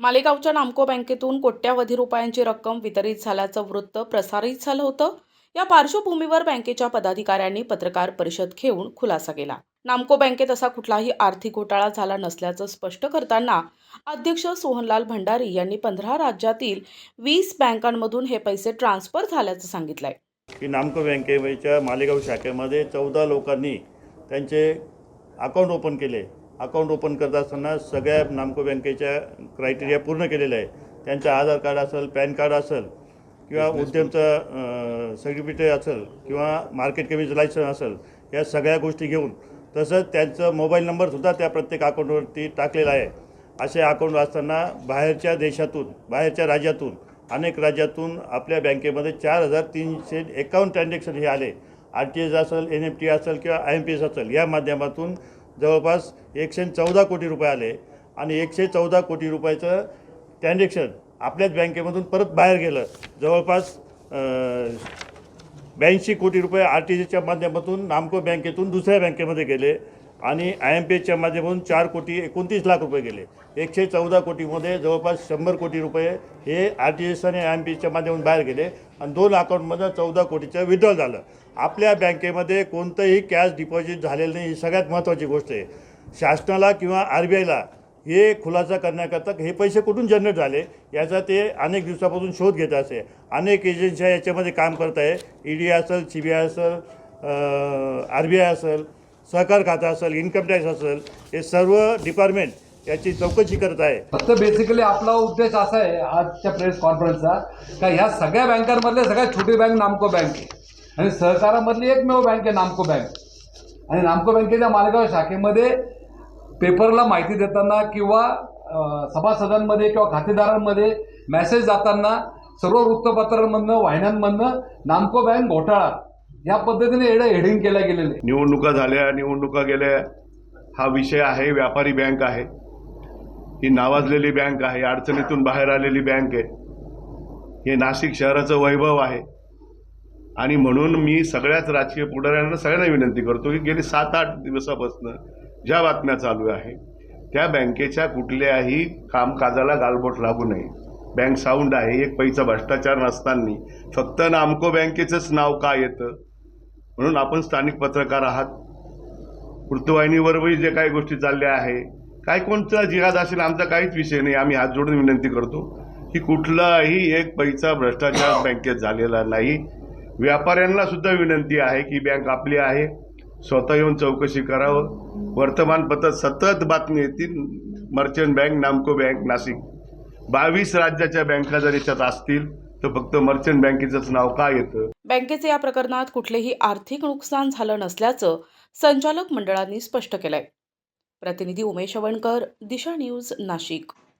मालेगावच्या नामको बँकेतून कोट्यावधी रुपयांची रक्कम वितरित झाल्याचं वृत्त प्रसारित झालं होतं. या पार्श्वभूमीवर बँकेच्या पदाधिकाऱ्यांनी पत्रकार परिषद घेऊन खुलासा केला. नामको बँकेत असा कुठलाही आर्थिक घोटाळा झाला नसल्याचं स्पष्ट करताना अध्यक्ष सोहनलाल भंडारी यांनी पंधरा राज्यातील वीस बँकांमधून हे पैसे ट्रान्सफर झाल्याचं सांगितलंय. की नामको बँकेच्या मालेगाव शाखेमध्ये चौदा लोकांनी त्यांचे अकाउंट ओपन केले. अकाउंट ओपन करत असताना सगळ्या नामको बँकेच्या क्रायटेरिया पूर्ण केलेले आहे त्यांचं आधार कार्ड असेल पॅन कार्ड असेल किंवा उद्यमचं सर्टिफिकेट असेल किंवा मार्केट कमिटीचं लायसन असेल या सगळ्या गोष्टी घेऊन तसंच त्यांचं मोबाईल नंबरसुद्धा त्या प्रत्येक अकाउंटवरती टाकलेला आहे. असे अकाउंट असताना बाहेरच्या देशातून बाहेरच्या राज्यातून अनेक राज्यातून आपल्या बँकेमध्ये चार हजार तीनशे एकावन्न ट्रान्झॅक्शन हे आले. आर टी एस असेल एन एफ टी असेल किंवा आय एम पी एस असेल या माध्यमातून जवळपास एकशे चौदा कोटी रुपये आले. आणि एकशे चौदा कोटी रुपयाचं ट्रान्झॅक्शन आपल्याच बँकेमधून परत बाहेर गेलं. जवळपास ब्याऐंशी कोटी रुपये आर टी जीच्या माध्यमातून नामको बँकेतून दुसऱ्या बँकेमध्ये गेले. आणि आय एम पी एसच्या माध्यमातून चार कोटी एकोणतीस लाख रुपये गेले. एकशे चौदा कोटीमध्ये जवळपास शंभर कोटी रुपये हे आर टी एस आणि आय एम पी एचच्या माध्यमातून बाहेर गेले आणि दोन अकाउंटमध्ये चौदा कोटीचं विड्रॉल झालं. आपल्या बँकेमध्ये कोणतंही कॅश डिपॉझिट झालेलं नाही ही सगळ्यात महत्त्वाची गोष्ट आहे. शासनाला किंवा आर बी आयला हे खुलासा करण्याकरता हे पैसे कुठून जनरेट झाले याचा ते अनेक दिवसापासून शोध घेत असे. अनेक एजन्सी याच्यामध्ये काम करत आहे. ई डी असेल सी बी आय असेल आर बी आय असेल सहकार खातं असेल इन्कम टॅक्स असेल हे सर्व डिपार्टमेंट याची चौकशी करत आहे. फक्त बेसिकली आपला उद्देश असा आहे आजच्या प्रेस कॉन्फरन्सचा का ह्या सगळ्या बँकांमधल्या सगळ्यात छोटी बँक नामको बँक आहे. आणि सहकारामधली एकमेव बँक आहे नामको बँक आणि नामको बँकेच्या मालेगाव शाखेमध्ये पेपरला माहिती देताना किंवा सभासदांमध्ये किंवा खातेदारांमध्ये मेसेज जाताना सर्व वृत्तपत्रांमधनं वाहिन्यांमधनं नामको बँक घोटाळा. या पद्धतीने एवढं हेडिंग केल्या गेलेलं. आहे निवडणुका झाल्या निवडणुका गेल्या. हा विषय आहे व्यापारी बँक आहे. ही नावाजलेली बँक आहे अडचणीतून बाहेर आलेली बँक आहे. हे नाशिक शहराचं वैभव आहे. आणि म्हणून मी सगळ्याच राजकीय पुढाऱ्यांना सगळ्यांना विनंती करतो की गेली सात आठ दिवसापासून ज्या बातम्या चालू आहे त्या बँकेच्या कुठल्याही कामकाजाला गालबोट लागू नये. बँक साऊंड आहे एक पैसा भ्रष्टाचार नसताना. फक्त नामको बँकेचंच नाव का येतं? म्हणून आपण स्थानिक पत्रकार आहात. वृत्तवाहिनीवरही जे काही गोष्टी चालल्या आहे काय कोणता जिहाद असेल आमचा काहीच विषय नाही. आम्ही हात जोडून विनंती करतो की कुठलाही एक पैसा भ्रष्टाचार बँकेत झालेला नाही. व्यापाऱ्यांना सुद्धा विनंती आहे की बँक आपली आहे. स्वतः येऊन चौकशी करावं. वर्तमानपत्रात सतत बातमी येतील merchant bank Namco bank Nashik. बावीस राज्याच्या बँका जर याच्यात असतील तर फक्त मर्चंट बँकेचंच नाव का येतं? बँकेचे या प्रकरणात कुठलेही आर्थिक नुकसान झालं नसल्याचं संचालक मंडळांनी स्पष्ट केलंय. प्रतिनिधी उमेश अवणकर दिशा न्यूज नाशिक.